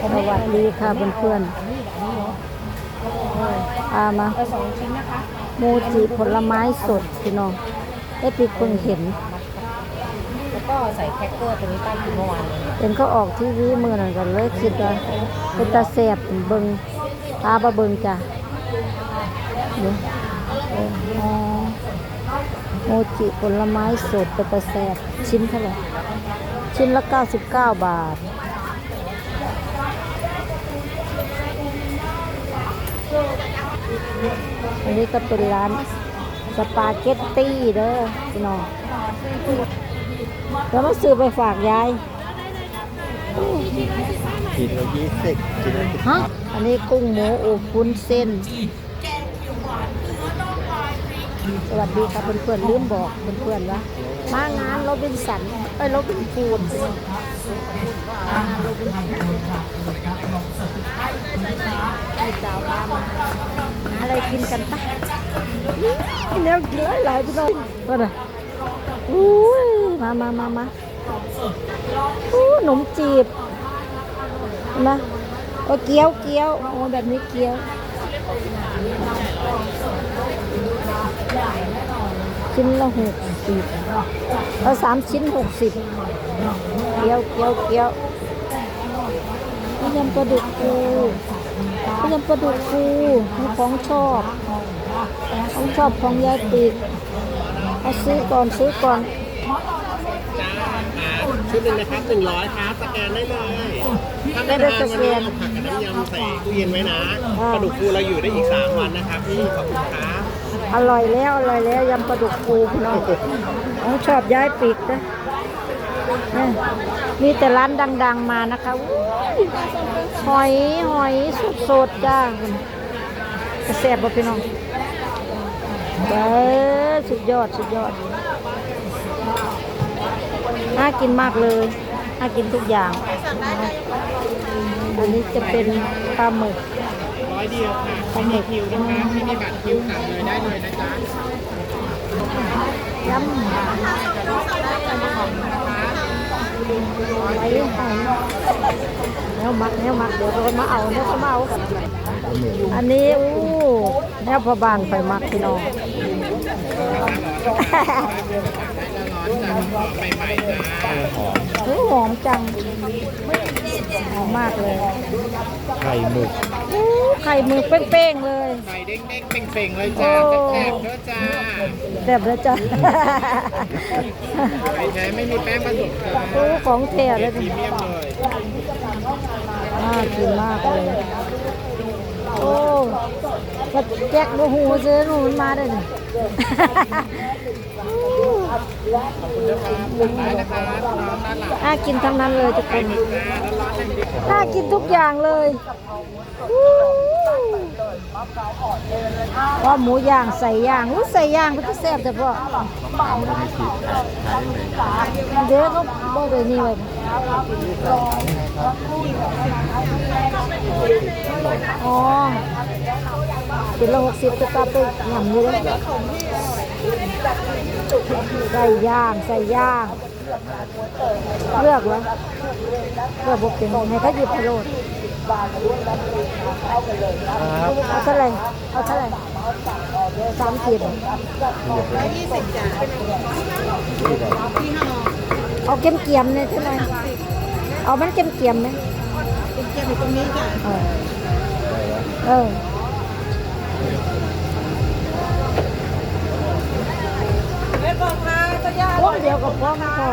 สวัสดีค่ะเพื่อนๆอามาเอาสองชิ้นนะคะโมจิผลไม้สดพี่น้องได้ปีเพิ่งเห็น แล้วก็ใส่แครกเกอร์ตัวนี้ป้ากินเมื่อวานนี้เห็นเขาออกทีวีมือนั่นกันเลยคิดว่าเป็นตาแสบเบิงตาบะเบิงจ้ะเนี่ยเอออ๋อโมจิผลไม้สดเป็นตาแสบชิ้นเท่าไหร่ชิ้นละ 99 บาท อันนี้ก็เป็นร้านสปาเกตตี้เด้อพี่น้องแล้วมาซื้อไปฝากยายขีดละยี่สิบขีดละสิบฮะอันนี้กุ้งหมูอบวุ้นเส้น สวัสดีครับเพื่อนๆลืมบอกเพื่อนๆว่า มางานโรบินสันเอ้ยโรบินฟูดมางานโรบินสันให้สาวมาอะไรกินกันปะแนวกินหลายๆพี่น้องก็นะอุ้ยมามามามาอู้ขนมจีบเห็นไหมโอ้เกี๊ยวเกี๊ยวโอ้แบบนี้เกี๊ยว ชิ้นละหกสิบเอาสามชิ้นหกสิบเกี๊ยวเกี๊ยวเกี๊ยวยำปลาดุกฟูยำปลาดุกฟูมีของชอบของชอบของยายปีกเอาซื้อก่อนซื้อก่อนชุดหนึ่งนะครับหนึ่งร้อยครับสแกนได้เลยถ้าไม่ทานวันนี้เอาผักกับน้ำยำใส่ตู้เย็นไว้นะปลาดุกฟูเราอยู่ได้อีก3วันนะครับพี่ขอบคุณครับ อร่อยแล้วอร่อยแล้วยำปลาดุกฟูพี่น้องน้องชอบย้ายปีกนะนี่มีแต่ร้านดัง ๆ มานะคะหอยหอยสดๆจ้าแซ่บบ่พี่น้องเด้อสุดยอดสุดยอดน่ากินมากเลยน่ากินทุกอย่าง อันนี้จะเป็นปลาหมึก ร้อยเดียวค่ะไม่มีคิวนะคะไม่มีบัตรคิวสั่งเลยได้เลยนะจ๊ะยำไว้หอยแนวมักแนวมักเดี๋ยวเขามาเอาเดี๋ยวเขามาเอา อันนี้อู้แนวพอบานไปมักพี่น้องใหม่ๆจ้าเฮ้ยหอมจังหอมมากเลย ไข่หมึก ไข่มือเป้งๆเลย ไข่เด้งๆเป่งๆเลยจ้าแซ่บๆเด้อจ้าแซ่บแล้วจ้ะ ไข่แท้ไม่มีแป้งผสมจ้าอู้ของแท้เลยพรีเมียมเลยน่ากินมากเลย โอ้กระแจกดูหูซื้อหนูมันมาได้นี่ได้นะครับน้องด้านหลังน่ากินทั้งนั้นเลยทุกคนจ้าร้อนๆเลย น่ากินทุกอย่างเลยว่าหมูย่างใส่ย่างอู้ใส่ย่างมันก็แซ่บแต่พ่อเดี๋ยวก็บอกเลยนี่ไว้อ๋อกินละหกสิบจะกลับไปหยำอยู่เลยใส่ย่างใส่ย่าง เลือกวะเลือกบุกเป็นให้เขาหยิบให้โลดเอาเท่าไหร่เอาเท่าไหร่สามสิบเอาเกมเกียมเนี่ยเท่ไหร่เอามันเกมเกียมไหมเก็บอยู่ตรงนี้จ้ะเออ เออเล็กบอกมาก็ยาพวกเดียวกับพ่อไม่พอ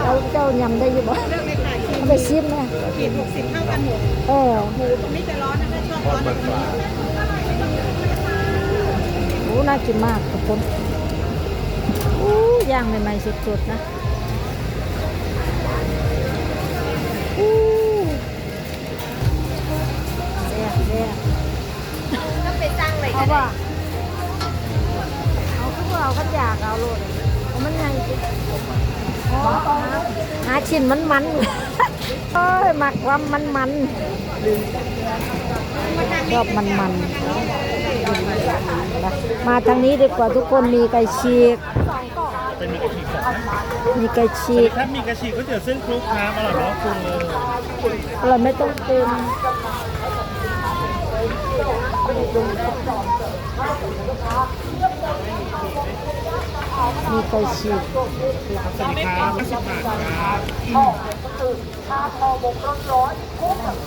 เอาเจ้ายำได้อยังบ่เรื่องในขายขีดเอาไปชิมนะขีดหกสิบเท่ากันหมดเออหมูตรงนี้จะร้อนนะแม่ชอบร้อนตรงนี้โอ้น่ากินมากทุกคนอู้ย่างใหม่ๆสดๆนะอู้แซ่บแซ่บก็ไปสร้างเลยเอาป่ะ เอาคือว่าเอาขันอยากเอาโลดเอามันไงสิอ๋อหาชิ้นมันมันๆเอ้ยหมักความมันมันๆชอบมันมันๆมาทางนี้ดีกว่าทุกคนมีไก่ฉีกเป็นมีกระชีสดนะมีไก่ฉีกถ้ามีกระชีก็เจอเส้นคลุกครับอร่อยมากคุณเลยอร่อยไม่ต้องปรุง มีไก่ฉีกสวัสดีครับสิบบาทครับ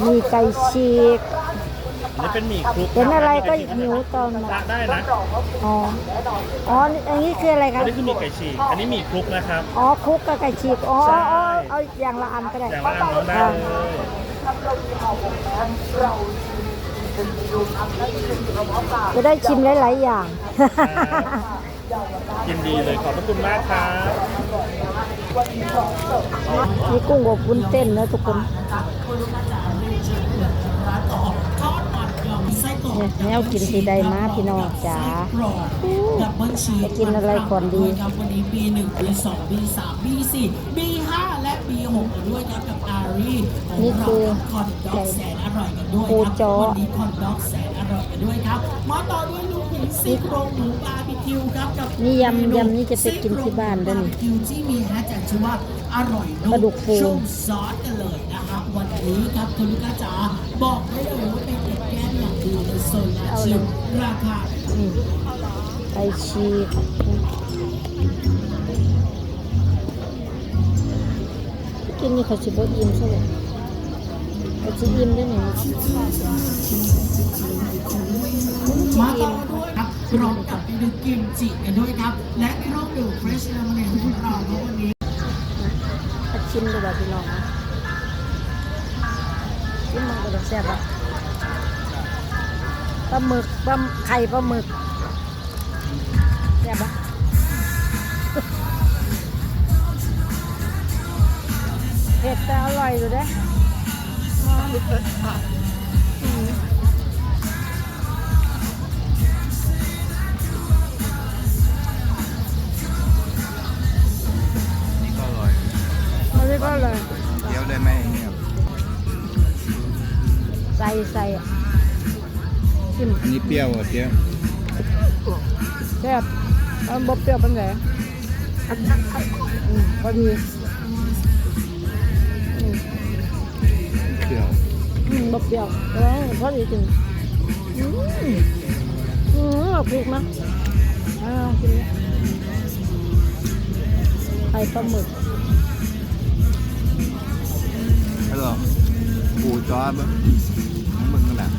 มีไก่ฉีกอันนี้เป็นหมี่คลุกเห็นอะไรก็หิวตอนมาได้นะอ๋ออ๋อนี่อันนี้คืออะไรคะอันนี้คือหมี่ไก่ฉีกอันนี้หมี่คลุกนะครับอ๋อคลุกกับไก่ฉีกอ๋อใช่อ๋อเอาอย่างละอันก็ได้อย่างละอันน้องได้เลยจะได้ชิมหลาย ๆ อย่าง ยินดีเลยขอบพระคุณมากครับนี่กุ้งอบวุ้นเต้นนะทุกคนเนี่ยแนวกินที่ใดมาพี่น้องจ๋าดับเบิลชีสจะกินอะไรก่อนดีครับวันนี้ B1 B2 B3 B4 B5 และ B6 กันด้วยครับกับอารีนี่คือคอนด็อกแสนอร่อยกันด้วยปูครับจ้อวันนี้คอนด็อกแสนอร่อยกันด้วยครับมาต่อด้วยลูก หมูซี่โครงหมูบาร์บีคิวครับกับนี่ยำยำนี่จะไปกินที่บ้านด้วยนี่บาร์บีคิวที่มีแฮชแท็กชื่อว่าอร่อยปลาดุกฟูชุ่มซอสกันเลยนะครับวันนี้ครับคุณลูกค้าจ๋าบอกได้เลยว่าเป็นเด็ดแก้มอย่างดีในโซนลาชิลราคาอืมไก่ฉีกกินนี่เขาสิบอิ่มซะเลยเขาสิอิ่มได้หนึ่งมาต่อด้วยครับ พร้อมกับเมนูกิมจิกันด้วยครับ และเครื่องดื่มเฟรชเลมอนเนของเราครับวันนี้ถ้าชิมดูแบบพี่น้องนะชิมมันก็จะแซ่บอะปลาหมึกปลาไข่ปลาหมึกแซ่บอะเผ็ดแต่อร่อยอยู่เด้อื ไม่ก็เลยเคี้ยวได้ไหมเนี่ยใส่ใส่อะชิมอันนี้เปรี้ยวอะเคี้ยวแซ่บมันบเปรี้ยวเป็นไงพอดีเปรี้ยวอืมบเปรี้ยวแล้วพอดีจริงอืมอืมเอาพริกมาอ้าวกินไข่ปลาหมึก หลปูจอปะของมึงนั่นแหละ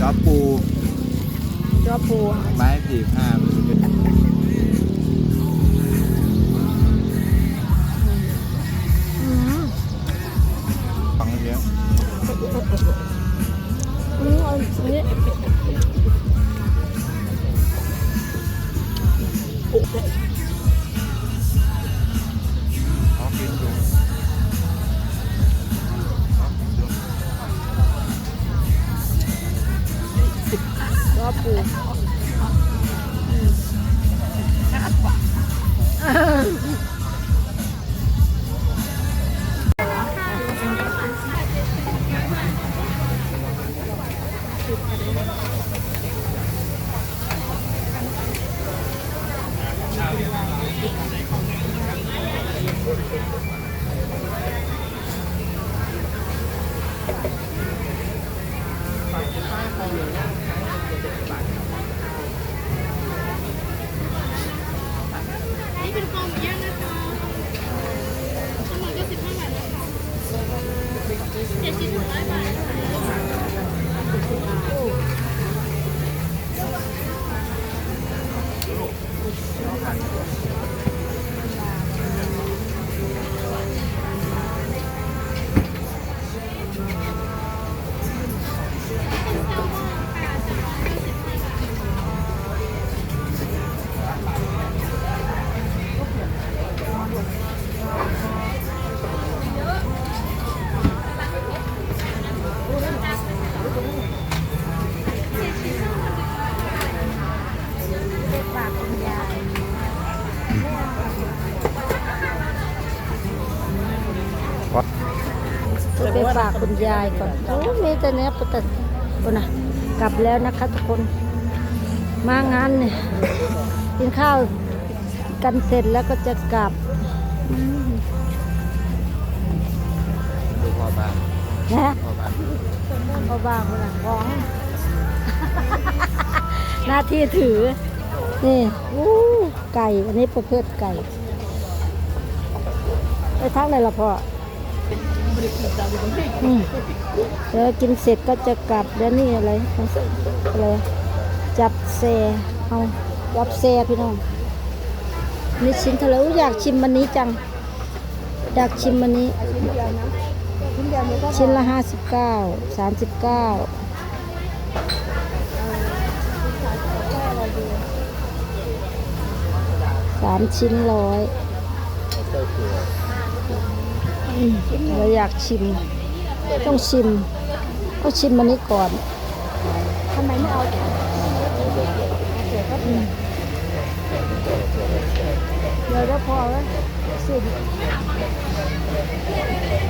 จอปูจ้อปูไม้สี่ห้ามันจะเป็น ฝากคุณยายก่อนโอ้มีแต่เนี้ยปกติโอ้นะกลับแล้วนะคะทุกคน มางานเนี่ยกินข้าวกันเสร็จแล้วก็จะกลับดูพ่อบ้านนะเอาบ้านเอาบางคนละของหน้าที่ถือ นี่อู้ไก่ อันนี้ประเภทไก่ ไปทั้งไหนละพ่อ อืมเดี๋ยวกินเสร็จก็จะกลับเดี๋ยวนี่อะไรอะไรจับแซเอาจับแซพี่น้องนี่ชิ้นเท่าไหร่อยากชิมมันนี้จังอยากชิมมันนี้ชิ้นละห้าสิบเก้าสามสิบเก้าสามชิ้นร้อย เราอยากชิม ต้องชิมต้องชิมมันนี้ก่อนทำไมไม่เอาเดี๋ยวได้พอแล้วสิ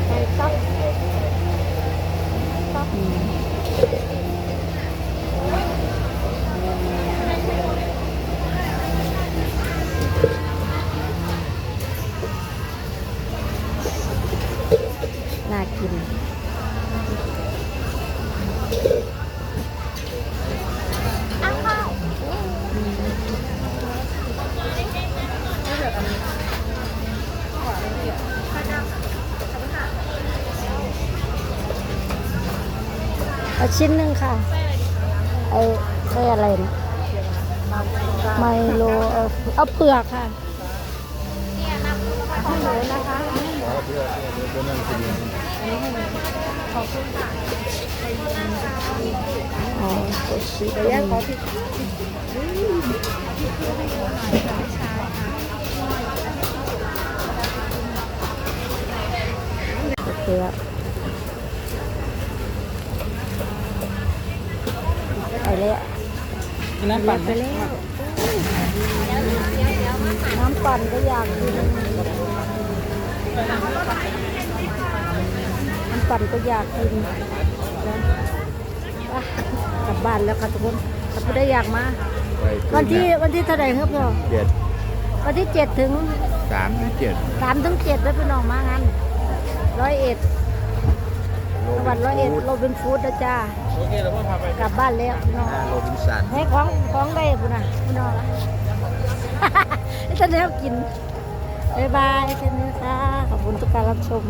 ไปตับตับ ชิ้นหนึ่งค่ะไอ้ไอ้อะไรนะไมโลเอาเอาเผือกค่ะเอาหมูนะคะอ๋อเพื่อเพื่อเพื่อนั่งกินอ๋อโอชิเดี๋ยวแยกขอพี่โอเคแล้วไปแล้ว น้ำปั่นไปแล้วน้ำปั่นก็อยากกินน้ำปั่นก็อยากกินนะอะกลับบ้านแล้วค่ะทุกคนถ้าไม่ได้อยากมาไปวันที่วันที่เท่าไหร่ครับพ่อเจ็ดวันที่เจ็ดถึงสามถึงเจ็ดสามถึงเจ็ดแล้วพี่น้องมางานร้อยเอ็ดจังหวัดร้อยเอ็ดโรบินฟูดนะจ้า โอเคเราก็พาไปกลับบ้านแล้วพี่น้องหน้าโรบินสันให้ของของได้ปุ่นน่ะพี่น้องจะได้กินบ๊ายบายแค่นี้ค่ะขอบคุณทุกการรับชม